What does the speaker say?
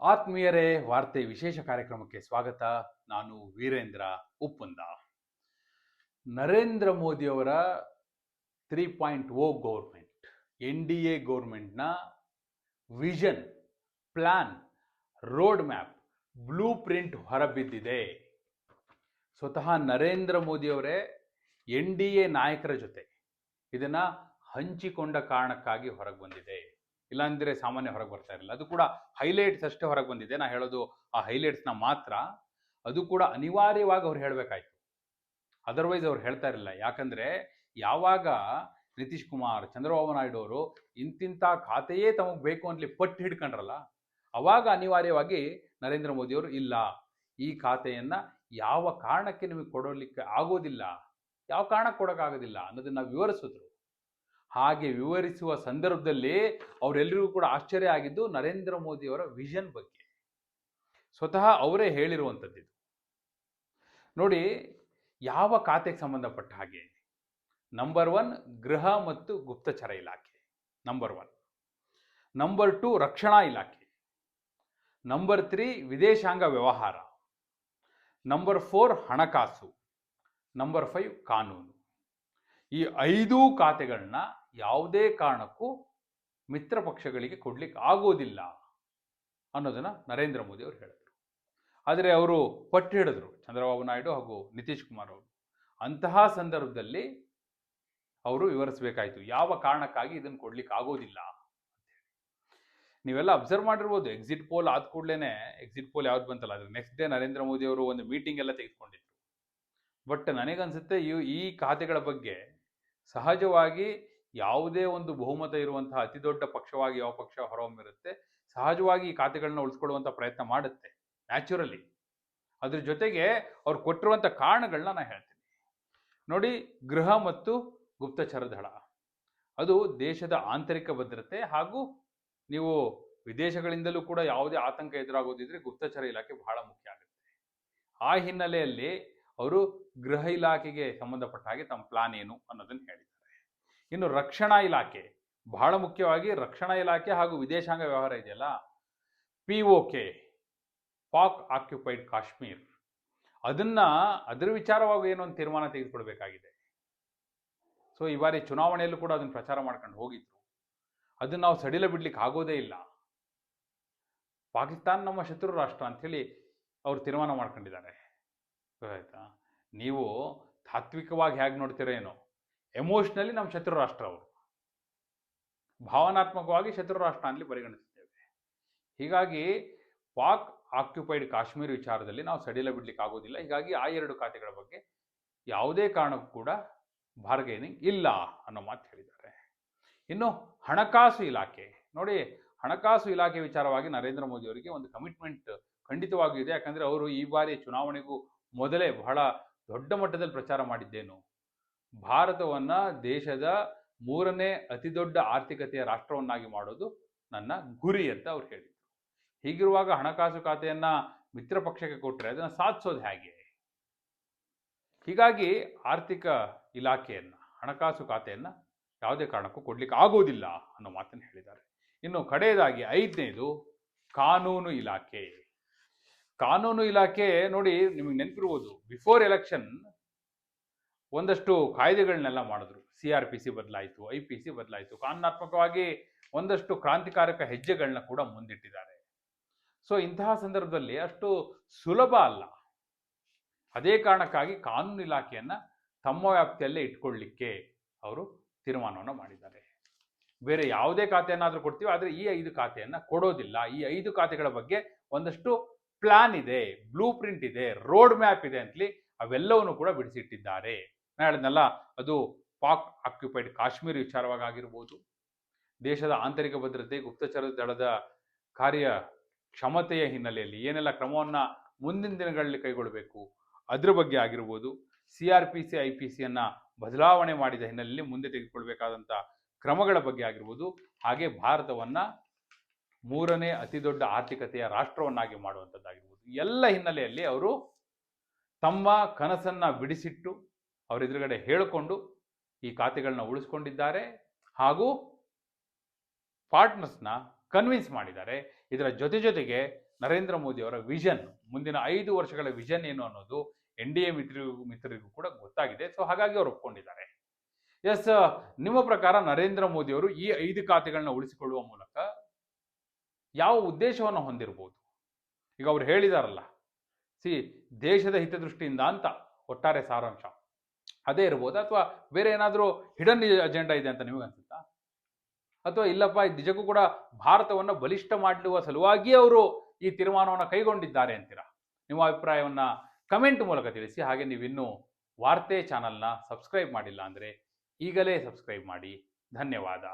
ಆತ್ಮೀಯರೇ, ವಾರ್ತೆ ವಿಶೇಷ ಕಾರ್ಯಕ್ರಮಕ್ಕೆ ಸ್ವಾಗತ. ನಾನು ವೀರೇಂದ್ರ ಉಪ್ಪುಂದ. ನರೇಂದ್ರ ಮೋದಿಯವರ three point O government N D A ಗೌರ್ಮೆಂಟ್ನ vision plan road map blueprint ಹೊರಬಿದ್ದಿದೆ. ಸ್ವತಃ ನರೇಂದ್ರ ಮೋದಿಯವರೇ ಎನ್ ಡಿ ಎ ನಾಯಕರ ಜೊತೆ ಇದನ್ನು ಹಂಚಿಕೊಂಡ ಕಾರಣಕ್ಕಾಗಿ ಹೊರಗೆ ಬಂದಿದೆ. ಇಲ್ಲಾಂದ್ರೆ ಸಾಮಾನ್ಯ ಹೊರಗೆ ಬರ್ತಾ ಇರಲಿಲ್ಲ. ಅದು ಕೂಡ ಹೈಲೈಟ್ಸ್ ಅಷ್ಟೇ ಹೊರಗೆ ಬಂದಿದೆ. ನಾ ಹೇಳೋದು ಆ ಹೈಲೈಟ್ಸ್ನ ಮಾತ್ರ. ಅದು ಕೂಡ ಅನಿವಾರ್ಯವಾಗಿ ಅವ್ರು ಹೇಳಬೇಕಾಯ್ತು. ಅದರ್ವೈಸ್ ಅವ್ರು ಹೇಳ್ತಾ ಇರಲಿಲ್ಲ. ಯಾಕಂದ್ರೆ ಯಾವಾಗ ನಿತೀಶ್ ಕುಮಾರ್, ಚಂದ್ರಬಾಬು ನಾಯ್ಡು ಅವರು ಇಂತಿಂಥ ಖಾತೆಯೇ ತಮಗೆ ಬೇಕು ಅಂತಲಿ ಪಟ್ಟು ಹಿಡ್ಕೊಂಡ್ರಲ್ಲ, ಅವಾಗ ಅನಿವಾರ್ಯವಾಗಿ ನರೇಂದ್ರ ಮೋದಿ ಅವರು ಇಲ್ಲ, ಈ ಖಾತೆಯನ್ನ ಯಾವ ಕಾರಣಕ್ಕೆ ನಿಮಗೆ ಕೊಡಲಿಕ್ಕೆ ಆಗೋದಿಲ್ಲ, ಯಾವ ಕಾರಣಕ್ಕೆ ಕೊಡೋಕ್ಕಾಗೋದಿಲ್ಲ ಅನ್ನೋದನ್ನ ವಿವರಿಸಿದ್ರು. ಹಾಗೆ ವಿವರಿಸುವ ಸಂದರ್ಭದಲ್ಲಿ ಅವರೆಲ್ಲರಿಗೂ ಕೂಡ ಆಶ್ಚರ್ಯ ಆಗಿದ್ದು ನರೇಂದ್ರ ಮೋದಿಯವರ ವಿಷನ್ ಬಗ್ಗೆ. ಸ್ವತಃ ಅವರೇ ಹೇಳಿರುವಂಥದ್ದು ನೋಡಿ, ಯಾವ ಖಾತೆಗೆ ಸಂಬಂಧಪಟ್ಟ ಹಾಗೆ? ನಂಬರ್ ಒನ್ ಗೃಹ ಮತ್ತು ಗುಪ್ತಚರ ಇಲಾಖೆ. ನಂಬರ್ ಒನ್ ನಂಬರ್ ಟು ರಕ್ಷಣಾ ಇಲಾಖೆ. ನಂಬರ್ ತ್ರೀ ವಿದೇಶಾಂಗ ವ್ಯವಹಾರ. ನಂಬರ್ ಫೋರ್ ಹಣಕಾಸು. ನಂಬರ್ ಫೈವ್ ಕಾನೂನು. ಈ ಐದೂ ಖಾತೆಗಳನ್ನ ಯಾವುದೇ ಕಾರಣಕ್ಕೂ ಮಿತ್ರ ಪಕ್ಷಗಳಿಗೆ ಕೊಡ್ಲಿಕ್ಕೆ ಆಗೋದಿಲ್ಲ ಅನ್ನೋದನ್ನು ನರೇಂದ್ರ ಮೋದಿ ಅವರು ಹೇಳಿದ್ರು. ಆದರೆ ಅವರು ಪಟ್ಟು ಹಿಡಿದ್ರು ಚಂದ್ರಬಾಬು ನಾಯ್ಡು ಹಾಗೂ ನಿತೀಶ್ ಕುಮಾರ್ ಅವರು. ಅಂತಹ ಸಂದರ್ಭದಲ್ಲಿ ಅವರು ವಿವರಿಸಬೇಕಾಯಿತು, ಯಾವ ಕಾರಣಕ್ಕಾಗಿ ಇದನ್ನು ಕೊಡ್ಲಿಕ್ಕೆ ಆಗೋದಿಲ್ಲ ನೀವೆಲ್ಲ ಅಬ್ಸರ್ವ್ ಮಾಡಿರ್ಬೋದು, ಎಕ್ಸಿಟ್ ಪೋಲ್ ಆದ ಕೂಡಲೇ ಎಕ್ಸಿಟ್ ಪೋಲ್ ಯಾವ್ದು ಬಂತಲ್ಲ ಅದ್ರ ನೆಕ್ಸ್ಟ್ ಡೇ ನರೇಂದ್ರ ಮೋದಿ ಅವರು ಒಂದು ಮೀಟಿಂಗ್ ಎಲ್ಲ ತೆಗೆದುಕೊಂಡಿದ್ರು. ಬಟ್ ನನಗನ್ಸುತ್ತೆ, ಈ ಈ ಖಾತೆಗಳ ಬಗ್ಗೆ ಸಹಜವಾಗಿ ಯಾವುದೇ ಒಂದು ಬಹುಮತ ಇರುವಂತಹ ಅತಿ ದೊಡ್ಡ ಪಕ್ಷವಾಗಿ ಯಾವ ಪಕ್ಷ ಹೊರಹೊಮ್ಮಿರುತ್ತೆ, ಸಹಜವಾಗಿ ಈ ಖಾತೆಗಳನ್ನ ಉಳಿಸ್ಕೊಳ್ಳುವಂತ ಪ್ರಯತ್ನ ಮಾಡುತ್ತೆ ನ್ಯಾಚುರಲಿ ಅದ್ರ ಜೊತೆಗೆ ಅವ್ರು ಕೊಟ್ಟಿರುವಂತ ಕಾರಣಗಳನ್ನ ನಾನು ಹೇಳ್ತೀನಿ. ನೋಡಿ, ಗೃಹ ಮತ್ತು ಗುಪ್ತಚರ ದಳ. ಅದು ದೇಶದ ಆಂತರಿಕ ಭದ್ರತೆ ಹಾಗೂ ನೀವು ವಿದೇಶಗಳಿಂದಲೂ ಕೂಡ ಯಾವುದೇ ಆತಂಕ ಎದುರಾಗೋದಿದ್ರೆ ಗುಪ್ತಚರ ಇಲಾಖೆ ಬಹಳ ಮುಖ್ಯ ಆಗುತ್ತೆ. ಆ ಹಿನ್ನೆಲೆಯಲ್ಲಿ ಅವರು ಗೃಹ ಇಲಾಖೆಗೆ ಸಂಬಂಧಪಟ್ಟ ಹಾಗೆ ತಮ್ಮ ಪ್ಲಾನ್ ಏನು ಅನ್ನೋದನ್ನು ಹೇಳಿದ್ದಾರೆ. ಇನ್ನು ರಕ್ಷಣಾ ಇಲಾಖೆ, ಬಹಳ ಮುಖ್ಯವಾಗಿ ರಕ್ಷಣಾ ಇಲಾಖೆ ಹಾಗೂ ವಿದೇಶಾಂಗ ವ್ಯವಹಾರ ಇದೆಯಲ್ಲ? P O K Pak occupied Kashmir. ಅದನ್ನ ಅದರ ವಿಚಾರವಾಗಿ ಏನು ಒಂದು ತೀರ್ಮಾನ ತೆಗೆದುಕೊಳ್ಬೇಕಾಗಿದೆ ಸೊ ಈ ಬಾರಿ ಚುನಾವಣೆಯಲ್ಲೂ ಕೂಡ ಅದನ್ನು ಪ್ರಚಾರ ಮಾಡ್ಕೊಂಡು ಹೋಗಿದ್ರು. ಅದನ್ನ ನಾವು ಸಡಿಲ ಬಿಡ್ಲಿಕ್ಕೆ ಆಗೋದೇ ಇಲ್ಲ. ಪಾಕಿಸ್ತಾನ ನಮ್ಮ ಶತ್ರು ರಾಷ್ಟ್ರ ಅಂಥೇಳಿ ಅವ್ರು ತೀರ್ಮಾನ ಮಾಡ್ಕೊಂಡಿದ್ದಾರೆ. ಗೊತ್ತಾಯ್ತಾ? ನೀವು ತಾತ್ವಿಕವಾಗಿ ಹೇಗೆ ನೋಡ್ತೀರೋ ಏನೋ? ಎಮೋಷ್ನಲಿ ನಮ್ಮ ಶತ್ರು ರಾಷ್ಟ್ರ ಅವರು. ಭಾವನಾತ್ಮಕವಾಗಿ ಶತ್ರು ರಾಷ್ಟ್ರ ಅಲ್ಲಿ ಪರಿಗಣಿಸುತ್ತೇವೆ ಹೀಗಾಗಿ ಪಾಕ್ ಆಕ್ಯುಪೈಡ್ ಕಾಶ್ಮೀರ ವಿಚಾರದಲ್ಲಿ ನಾವು ಸಡಿಲ ಬಿಡ್ಲಿಕ್ಕೆ ಆಗೋದಿಲ್ಲ. ಹೀಗಾಗಿ ಆ ಎರಡು ಖಾತೆಗಳ ಬಗ್ಗೆ ಯಾವುದೇ ಕಾರಣಕ್ಕೂ ಕೂಡ ಬಾರ್ಗೇನಿಂಗ್ ಇಲ್ಲ ಅನ್ನೋ ಮಾತು ಹೇಳಿದ್ದಾರೆ. ಇನ್ನು ಹಣಕಾಸು ಇಲಾಖೆ, ನೋಡಿ ಹಣಕಾಸು ಇಲಾಖೆ ವಿಚಾರವಾಗಿ ನರೇಂದ್ರ ಮೋದಿ ಅವರಿಗೆ ಒಂದು ಕಮಿಟ್ಮೆಂಟ್ ಖಂಡಿತವಾಗಿಯೂ ಇದೆ. ಯಾಕಂದರೆ ಅವರು ಈ ಬಾರಿ ಚುನಾವಣೆಗೂ ಮೊದಲೇ ಬಹಳ ದೊಡ್ಡ ಮಟ್ಟದಲ್ಲಿ ಪ್ರಚಾರ ಮಾಡಿದ್ದೇನು? ಭಾರತವನ್ನ ದೇಶದ ಮೂರನೇ ಅತಿದೊಡ್ಡ ಆರ್ಥಿಕತೆಯ ರಾಷ್ಟ್ರವನ್ನಾಗಿ ಮಾಡೋದು ನನ್ನ ಗುರಿ ಅಂತ ಅವ್ರು ಹೇಳಿದರು. ಹೀಗಿರುವಾಗ ಹಣಕಾಸು ಖಾತೆಯನ್ನ ಮಿತ್ರ ಪಕ್ಷಕ್ಕೆ ಕೊಟ್ಟರೆ ಅದನ್ನ ಸಾಧಿಸೋದು ಹೇಗೆ? ಹೀಗಾಗಿ ಆರ್ಥಿಕ ಇಲಾಖೆಯನ್ನು, ಹಣಕಾಸು ಖಾತೆಯನ್ನ ಯಾವುದೇ ಕಾರಣಕ್ಕೂ ಕೊಡ್ಲಿಕ್ಕೆ ಆಗೋದಿಲ್ಲ ಅನ್ನೋ ಮಾತನ್ನು ಹೇಳಿದ್ದಾರೆ. ಇನ್ನು ಕಡೆಯದಾಗಿ ಐದನೇದು ಕಾನೂನು ಇಲಾಖೆ. ಕಾನೂನು ಇಲಾಖೆ ನೋಡಿ ನಿಮಗೆ ನೆನಪಿರ್ಬೋದು, ಬಿಫೋರ್ ಎಲೆಕ್ಷನ್ ಒಂದಷ್ಟು ಕಾಯ್ದೆಗಳನ್ನೆಲ್ಲ ಮಾಡಿದ್ರು. ಸಿ ಆರ್ ಪಿ ಸಿ ಬದಲಾಯಿತು, ಐ ಪಿ ಸಿ ಬದಲಾಯಿತು. ಕಾನೂನಾತ್ಮಕವಾಗಿ ಒಂದಷ್ಟು ಕ್ರಾಂತಿಕಾರಕ ಹೆಜ್ಜೆಗಳನ್ನ ಕೂಡ ಮುಂದಿಟ್ಟಿದ್ದಾರೆ. ಸೊ ಇಂತಹ ಸಂದರ್ಭದಲ್ಲಿ ಅಷ್ಟು ಸುಲಭ ಅಲ್ಲ. ಅದೇ ಕಾರಣಕ್ಕಾಗಿ ಕಾನೂನು ಇಲಾಖೆಯನ್ನು ತಮ್ಮ ವ್ಯಾಪ್ತಿಯಲ್ಲೇ ಇಟ್ಕೊಳ್ಳಿಕ್ಕೆ ಅವರು ತೀರ್ಮಾನವನ್ನು ಮಾಡಿದ್ದಾರೆ. ಬೇರೆ ಯಾವುದೇ ಖಾತೆಯನ್ನಾದರೂ ಕೊಡ್ತೀವಿ, ಆದರೆ ಈ ಐದು ಖಾತೆಯನ್ನು ಕೊಡೋದಿಲ್ಲ. ಈ ಐದು ಖಾತೆಗಳ ಬಗ್ಗೆ ಒಂದಷ್ಟು ಪ್ಲಾನ್ ಇದೆ, ಬ್ಲೂ ಪ್ರಿಂಟ್ ಇದೆ, ರೋಡ್ ಮ್ಯಾಪ್ ಇದೆ ಅಂತಲಿ ಅವೆಲ್ಲವನ್ನು ಕೂಡ ಬಿಡಿಸಿಟ್ಟಿದ್ದಾರೆ. ನಾನು ಹೇಳಿದ್ನಲ್ಲ ಅದು ಪಾಕ್ ಆಕ್ಯುಪೈಡ್ ಕಾಶ್ಮೀರ ವಿಚಾರವಾಗಿ ಆಗಿರ್ಬೋದು ದೇಶದ ಆಂತರಿಕ ಭದ್ರತೆ, ಗುಪ್ತಚರ ದಳದ ಕಾರ್ಯ ಕ್ಷಮತೆಯ ಹಿನ್ನೆಲೆಯಲ್ಲಿ ಏನೆಲ್ಲ ಕ್ರಮವನ್ನು ಮುಂದಿನ ದಿನಗಳಲ್ಲಿ ಕೈಗೊಳ್ಳಬೇಕು, ಅದ್ರ ಬಗ್ಗೆ ಆಗಿರ್ಬೋದು. C R P C I P ಸಿಯನ್ನು ಬದಲಾವಣೆ ಮಾಡಿದ ಹಿನ್ನೆಲೆಯಲ್ಲಿ ಮುಂದೆ ತೆಗೆದುಕೊಳ್ಬೇಕಾದಂಥ ಕ್ರಮಗಳ ಬಗ್ಗೆ ಆಗಿರ್ಬೋದು. ಹಾಗೆ ಭಾರತವನ್ನ ಮೂರನೇ ಅತಿ ದೊಡ್ಡ ಆರ್ಥಿಕತೆಯ ರಾಷ್ಟ್ರವನ್ನಾಗಿ ಮಾಡುವಂಥದ್ದಾಗಿರ್ಬೋದು ಎಲ್ಲ ಹಿನ್ನೆಲೆಯಲ್ಲಿ ಅವರು ತಮ್ಮ ಕನಸನ್ನ ಬಿಡಿಸಿಟ್ಟು ಅವರ ಎದುರುಗಡೆ ಹೇಳಿಕೊಂಡು ಈ ಖಾತೆಗಳನ್ನ ಉಳಿಸ್ಕೊಂಡಿದ್ದಾರೆ ಹಾಗೂ ಪಾರ್ಟ್ನರ್ಸ್ನ ಕನ್ವಿನ್ಸ್ ಮಾಡಿದ್ದಾರೆ. ಇದರ ಜೊತೆ ಜೊತೆಗೆ ನರೇಂದ್ರ ಮೋದಿ ಅವರ ವಿಷನ್, ಮುಂದಿನ ಐದು ವರ್ಷಗಳ ವಿಷನ್ ಏನು ಅನ್ನೋದು ಎನ್ ಡಿ ಎ ಮಿತ್ರರಿಗೂ ಮಿತ್ರರಿಗೂ ಕೂಡ ಗೊತ್ತಾಗಿದೆ. ಸೊ, ಹಾಗಾಗಿ ಅವರು ಒಪ್ಕೊಂಡಿದ್ದಾರೆ. ಎಸ್, ನಿಮ್ಮ ಪ್ರಕಾರ ನರೇಂದ್ರ ಮೋದಿ ಅವರು ಈ ಐದು ಖಾತೆಗಳನ್ನ ಉಳಿಸಿಕೊಳ್ಳುವ ಮೂಲಕ ಯಾವ ಉದ್ದೇಶವನ್ನು ಹೊಂದಿರಬಹುದು? ಈಗ ಅವ್ರು ಹೇಳಿದಾರಲ್ಲ, ಸಿ, ದೇಶದ ಹಿತದೃಷ್ಟಿಯಿಂದ ಅಂತ ಒಟ್ಟಾರೆ ಸಾರಾಂಶ. ಅದೇ ಇರ್ಬೋದು ಅಥವಾ ಬೇರೆ ಏನಾದರೂ ಹಿಡನ್ ಅಜೆಂಡಾ ಇದೆ ಅಂತ ನಿಮಗೆ ಅನ್ಸುತ್ತಾ? ಅಥವಾ ಇಲ್ಲಪ್ಪ ನಿಜಕ್ಕೂ ಕೂಡ ಭಾರತವನ್ನು ಬಲಿಷ್ಠ ಮಾಡುವ ಸಲುವಾಗಿ ಅವರು ಈ ತೀರ್ಮಾನವನ್ನು ಕೈಗೊಂಡಿದ್ದಾರೆ ಅಂತೀರಾ? ನಿಮ್ಮ ಅಭಿಪ್ರಾಯವನ್ನ ಕಮೆಂಟ್ ಮೂಲಕ ತಿಳಿಸಿ. ಹಾಗೆ ನೀವಿನ್ನೂ ವಾರ್ತೆ ಚಾನಲ್ನ ಸಬ್ಸ್ಕ್ರೈಬ್ ಮಾಡಿಲ್ಲ ಅಂದರೆ ಈಗಲೇ ಸಬ್ಸ್ಕ್ರೈಬ್ ಮಾಡಿ. ಧನ್ಯವಾದ.